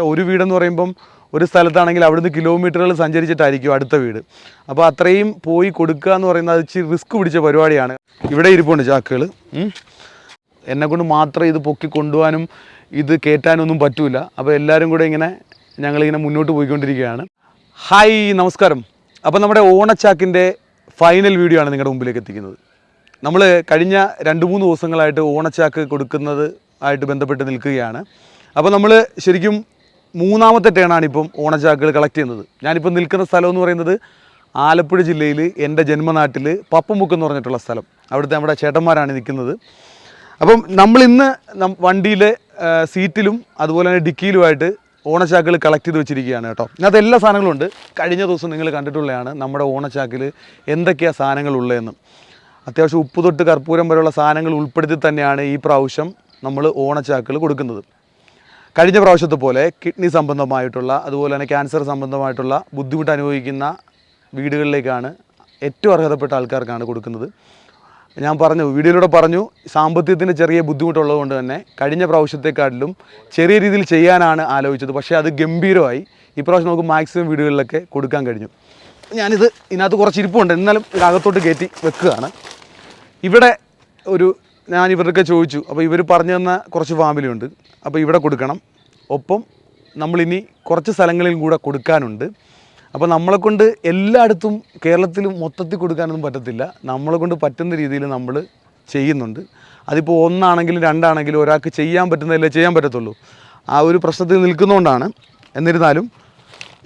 ഒരു വീടെന്ന് പറയുമ്പം ഒരു സ്ഥലത്താണെങ്കിൽ അവിടുന്ന് കിലോമീറ്ററുകൾ സഞ്ചരിച്ചിട്ടായിരിക്കും അടുത്ത വീട്. അപ്പോൾ അത്രയും പോയി കൊടുക്കുക എന്ന് പറയുന്നത് അത് ഇച്ചിരി റിസ്ക് പിടിച്ച പരിപാടിയാണ്. ഇവിടെ ഇരിപ്പുണ്ട് ചാക്കുകൾ എന്നെ കൊണ്ട് മാത്രം ഇത് പൊക്കി കൊണ്ടുപോകാനും ഇത് കയറ്റാനൊന്നും പറ്റില്ല അപ്പോൾ എല്ലാവരും കൂടെ ഇങ്ങനെ ഞങ്ങളിങ്ങനെ മുന്നോട്ട് പോയിക്കൊണ്ടിരിക്കുകയാണ്. ഹായ് നമസ്കാരം. അപ്പോൾ നമ്മുടെ ഓണച്ചാക്കിന്റെ ഫൈനൽ വീഡിയോ ആണ് നിങ്ങളുടെ മുമ്പിലേക്ക് എത്തിക്കുന്നത്. നമ്മൾ കഴിഞ്ഞ രണ്ട് മൂന്ന് ദിവസങ്ങളായിട്ട് ഓണച്ചാക്ക് കൊടുക്കുന്നത് ആയിട്ട് ബന്ധപ്പെട്ട് നിൽക്കുകയാണ്. അപ്പോൾ നമ്മൾ ശരിക്കും മൂന്നാമത്തെ ടേണാണ് ഇപ്പം ഓണച്ചാക്കുകൾ കളക്ട് ചെയ്യുന്നത്. ഞാനിപ്പോൾ നിൽക്കുന്ന സ്ഥലം എന്ന് പറയുന്നത് ആലപ്പുഴ ജില്ലയിൽ എന്റെ ജന്മനാട്ടിൽ പപ്പമുക്ക് എന്ന് പറഞ്ഞിട്ടുള്ള സ്ഥലം. അവിടുത്തെ നമ്മുടെ ചേട്ടന്മാരാണ് നിൽക്കുന്നത്. അപ്പം നമ്മൾ ഇന്ന് വണ്ടിയിലെ സീറ്റിലും അതുപോലെ തന്നെ ഡിക്കിയിലുമായിട്ട് ഓണച്ചാക്കുകൾ കളക്ട് ചെയ്ത് വെച്ചിരിക്കുകയാണ് കേട്ടോ. ഇതിനകത്ത് എല്ലാ സാധനങ്ങളും ഉണ്ട്. കഴിഞ്ഞ ദിവസം നിങ്ങൾ കണ്ടിട്ടുള്ളതാണ് നമ്മുടെ ഓണച്ചാക്കിൽ എന്തൊക്കെയാണ് സാധനങ്ങളുള്ളതെന്ന് അത്യാവശ്യം ഉപ്പ് തൊട്ട് കർപ്പൂരം വരെയുള്ള സാധനങ്ങൾ ഉൾപ്പെടുത്തി തന്നെയാണ് ഈ പ്രാവശ്യം നമ്മൾ ഓണച്ചാക്കുകൾ കൊടുക്കുന്നത്. കഴിഞ്ഞ പ്രാവശ്യത്തെ പോലെ കിഡ്നി സംബന്ധമായിട്ടുള്ള അതുപോലെ തന്നെ ക്യാൻസർ സംബന്ധമായിട്ടുള്ള ബുദ്ധിമുട്ട് അനുഭവിക്കുന്ന വീടുകളിലേക്കാണ് ഏറ്റവും അർഹതപ്പെട്ട ആൾക്കാർക്കാണ് കൊടുക്കുന്നത്. ഞാൻ പറഞ്ഞു വീഡിയോയിലൂടെ പറഞ്ഞു സാമ്പത്തികത്തിന് ചെറിയ ബുദ്ധിമുട്ടുള്ളത് കൊണ്ട് തന്നെ കഴിഞ്ഞ പ്രാവശ്യത്തെക്കാട്ടിലും ചെറിയ രീതിയിൽ ചെയ്യാനാണ് ആലോചിച്ചത്. പക്ഷേ അത് ഗംഭീരമായി ഇപ്രാവശ്യം നമുക്ക് മാക്സിമം വീടുകളിലൊക്കെ കൊടുക്കാൻ കഴിഞ്ഞു. ഞാനിത് ഇതിനകത്ത് കുറച്ച് ഇരിപ്പുണ്ട്. എന്നാലും അകത്തോട്ട് കയറ്റി വെക്കുകയാണ്. ഇവിടെ ഒരു ഞാൻ ഇവരൊക്കെ ചോദിച്ചു. അപ്പോൾ ഇവർ പറഞ്ഞു തന്ന കുറച്ച് ഫാമിലി ഉണ്ട്. അപ്പോൾ ഇവിടെ കൊടുക്കണം. ഒപ്പം നമ്മളിനി കുറച്ച് സ്ഥലങ്ങളിൽ കൂടെ കൊടുക്കാനുണ്ട്. അപ്പോൾ നമ്മളെ കൊണ്ട് എല്ലായിടത്തും കേരളത്തിലും മൊത്തത്തിൽ കൊടുക്കാനൊന്നും പറ്റത്തില്ല. നമ്മളെ കൊണ്ട് പറ്റുന്ന രീതിയിൽ നമ്മൾ ചെയ്യുന്നുണ്ട്. അതിപ്പോൾ ഒന്നാണെങ്കിലും രണ്ടാണെങ്കിലും ഒരാൾക്ക് ചെയ്യാൻ പറ്റുന്നതല്ലേ ചെയ്യാൻ പറ്റത്തുള്ളൂ. ആ ഒരു പ്രശ്നത്തിൽ നിൽക്കുന്നതുകൊണ്ടാണ് എന്നിരുന്നാലും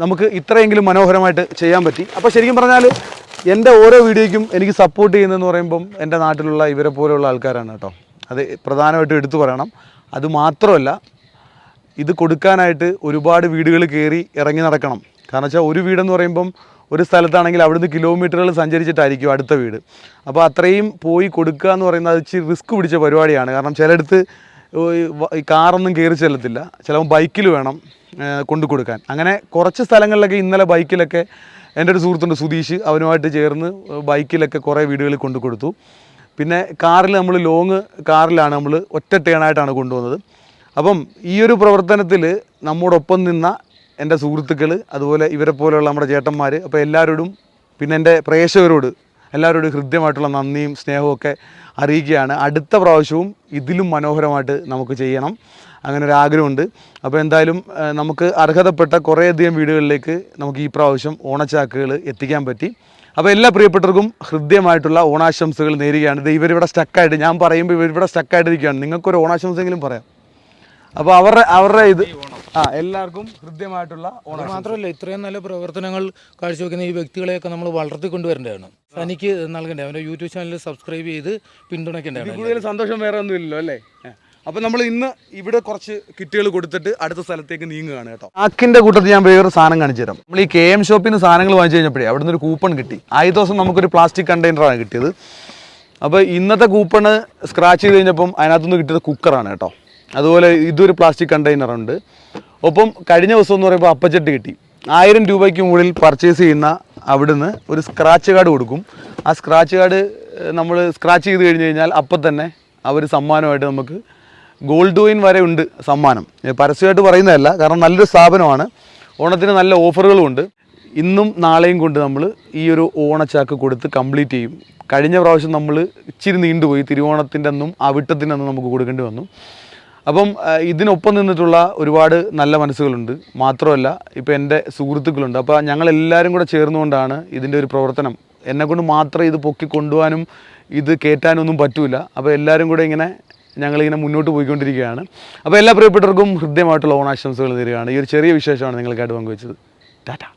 നമുക്ക് ഇത്രയെങ്കിലും മനോഹരമായിട്ട് ചെയ്യാൻ പറ്റി. അപ്പോൾ ശരിക്കും പറഞ്ഞാൽ എന്റെ ഓരോ വീഡിയോയ്ക്കും എനിക്ക് സപ്പോർട്ട് ചെയ്യുന്നതെന്ന് പറയുമ്പം എന്റെ നാട്ടിലുള്ള ഇവരെ പോലെയുള്ള ആൾക്കാരാണ് കേട്ടോ. അത് പ്രധാനമായിട്ടും എടുത്തു പറയണം. അത് മാത്രമല്ല ഇത് കൊടുക്കാനായിട്ട് ഒരുപാട് വീടുകൾ കയറി ഇറങ്ങി നടക്കണം. കാരണം വെച്ചാൽ ഒരു വീടെന്ന് പറയുമ്പം ഒരു സ്ഥലത്താണെങ്കിൽ അവിടുന്ന് കിലോമീറ്ററുകൾ സഞ്ചരിച്ചിട്ടായിരിക്കും അടുത്ത വീട്. അപ്പോൾ അത്രയും പോയി കൊടുക്കുക എന്ന് പറയുന്നത് അത് ഇച്ചിരി റിസ്ക് പിടിച്ച പരിപാടിയാണ്. കാരണം ചിലയിടത്ത് കാറൊന്നും കയറി ചെല്ലത്തില്ല. ചിലപ്പോൾ ബൈക്കിൽ വേണം കൊണ്ടു കൊടുക്കാൻ. അങ്ങനെ കുറച്ച് സ്ഥലങ്ങളിലൊക്കെ ഇന്നലെ ബൈക്കിലൊക്കെ എന്റെ ഒരു സുഹൃത്തുണ്ട് സുധീഷ് അവനുമായിട്ട് ചേർന്ന് ബൈക്കിലൊക്കെ കുറേ വീടുകളിൽ കൊണ്ടു കൊടുത്തു. പിന്നെ കാറിൽ നമ്മൾ ലോങ് കാറിലാണ് നമ്മൾ ഒറ്റ ടേണായിട്ടാണ് കൊണ്ടുപോകുന്നത്. അപ്പം ഈ ഒരു പ്രവർത്തനത്തിൽ നമ്മോടൊപ്പം നിന്ന എന്റെ സുഹൃത്തുക്കൾ അതുപോലെ ഇവരെ പോലെയുള്ള നമ്മുടെ ചേട്ടന്മാർ അപ്പോൾ എല്ലാവരോടും പിന്നെ എന്റെ പ്രേക്ഷകരോട് എല്ലാവരോടും ഹൃദ്യമായിട്ടുള്ള നന്ദിയും സ്നേഹവും ഒക്കെ അറിയിക്കുകയാണ്. അടുത്ത പ്രാവശ്യവും ഇതിലും മനോഹരമായിട്ട് നമുക്ക് ചെയ്യണം. അങ്ങനെ ഒരു ആഗ്രഹമുണ്ട്. അപ്പോൾ എന്തായാലും നമുക്ക് അർഹതപ്പെട്ട കുറേയധികം വീടുകളിലേക്ക് നമുക്ക് ഈ പ്രാവശ്യം ഓണച്ചാക്കുകൾ എത്തിക്കാൻ പറ്റി. അപ്പോൾ എല്ലാ പ്രിയപ്പെട്ടവർക്കും ഹൃദ്യമായിട്ടുള്ള ഓണാശംസകൾ നേരുകയാണ്. ഇത് ഇവരിവിടെ സ്റ്റക്കായിട്ട് ഞാൻ പറയുമ്പോൾ ഇവരിവിടെ സ്റ്റക്കായിട്ടിരിക്കുകയാണ് നിങ്ങൾക്കൊരു ഓണാശംസെങ്കിലും പറയാം. അപ്പോൾ അവരുടെ അവരുടെ ഇത് ആ എല്ലാവർക്കും ഹൃദ്യമായിട്ടുള്ള ഓണം മാത്രമല്ല ഇത്രയും നല്ല പ്രവർത്തനങ്ങൾ കാഴ്ചവെക്കുന്ന ഈ വ്യക്തികളെയൊക്കെ നമ്മൾ വളർത്തിക്കൊണ്ടുവരേണ്ടതാണ്. തനിക്ക് നൽകേണ്ടത് അവന്റെ യൂട്യൂബ് ചാനൽ സബ്സ്ക്രൈബ് ചെയ്ത് പിന്തുണയ്ക്കേണ്ടതാണ് കൂടുതൽ സന്തോഷം വേറെ ഒന്നുമില്ലല്ലോ അല്ലേ അപ്പോൾ നമ്മൾ ഇന്ന് ഇവിടെ കുറച്ച് കിറ്റുകൾ കൊടുത്തിട്ട് അടുത്ത സ്ഥലത്തേക്ക് നീങ്ങുകയാണ് കേട്ടോ. ആക്കിന്റെ കൂട്ടത്തിൽ ഞാൻ വേറൊരു സാധനം കാണിച്ചു തരാം. നമ്മൾ ഈ കെ എം ഷോപ്പിൽ നിന്ന് സാധനങ്ങൾ വാങ്ങിച്ചു കഴിഞ്ഞപ്പോഴേ അവിടെ ഒരു കൂപ്പൺ കിട്ടി. ആദ്യ ദിവസം നമുക്കൊരു പ്ലാസ്റ്റിക് കണ്ടെയ്നറാണ് കിട്ടിയത്. അപ്പോൾ ഇന്നത്തെ കൂപ്പണ് സ്ക്രാച്ച് ചെയ്ത് കഴിഞ്ഞപ്പം അതിനകത്തുനിന്ന് കിട്ടിയത് കുക്കറാണ് കേട്ടോ. അതുപോലെ ഇതൊരു പ്ലാസ്റ്റിക് കണ്ടെയ്നർ ഉണ്ട്. ഒപ്പം കഴിഞ്ഞ ദിവസം എന്ന് പറയുമ്പോൾ അപ്പച്ചട്ടി കിട്ടി. ആയിരം രൂപയ്ക്ക് മുകളിൽ പർച്ചേസ് ചെയ്യുന്ന അവിടുന്ന് ഒരു സ്ക്രാച്ച് കാർഡ് കൊടുക്കും. ആ സ്ക്രാച്ച് കാർഡ് നമ്മൾ സ്ക്രാച്ച് ചെയ്ത് കഴിഞ്ഞ് കഴിഞ്ഞാൽ അപ്പം തന്നെ അവർ സമ്മാനമായിട്ട് നമുക്ക് ഗോൾഡ് കോയിൻ വരെ ഉണ്ട് സമ്മാനം. പരസ്യമായിട്ട് പറയുന്നതല്ല കാരണം നല്ലൊരു സ്ഥാപനമാണ്. ഓണത്തിന് നല്ല ഓഫറുകളും ഉണ്ട്. ഇന്നും നാളെയും കൊണ്ട് നമ്മൾ ഈ ഒരു ഓണച്ചാക്ക് കൊടുത്ത് കംപ്ലീറ്റ് ചെയ്യും. കഴിഞ്ഞ പ്രാവശ്യം നമ്മൾ ഇച്ചിരി നീണ്ടുപോയി. തിരുവോണത്തിന്റെ അന്നും അവിട്ടത്തിന്റെ അന്നും നമുക്ക് കൊടുക്കേണ്ടി വന്നു. അപ്പം ഇതിനൊപ്പം നിന്നിട്ടുള്ള ഒരുപാട് നല്ല മനസ്സുകളുണ്ട്. മാത്രമല്ല ഇപ്പോൾ എന്റെ സുഹൃത്തുക്കളുണ്ട്. അപ്പോൾ ഞങ്ങളെല്ലാവരും കൂടെ ചേർന്നുകൊണ്ടാണ് ഇതിന്റെ ഒരു പ്രവർത്തനം. എന്നെക്കൊണ്ട് മാത്രം ഇത് പൊക്കി കൊണ്ടുപോകാനും ഇത് കയറ്റാനൊന്നും പറ്റില്ല അപ്പോൾ എല്ലാവരും കൂടെ ഇങ്ങനെ ഞങ്ങളിങ്ങനെ മുന്നോട്ട് പോയിക്കൊണ്ടിരിക്കുകയാണ്. അപ്പോൾ എല്ലാ പ്രിയപ്പെട്ടവർക്കും ഹൃദ്യമായിട്ടുള്ള ഓണാശംസകൾ തരികയാണ് ഈ ഒരു ചെറിയ വിശേഷമാണ് നിങ്ങൾക്കായിട്ട് പങ്കുവച്ചത്. ടാറ്റ.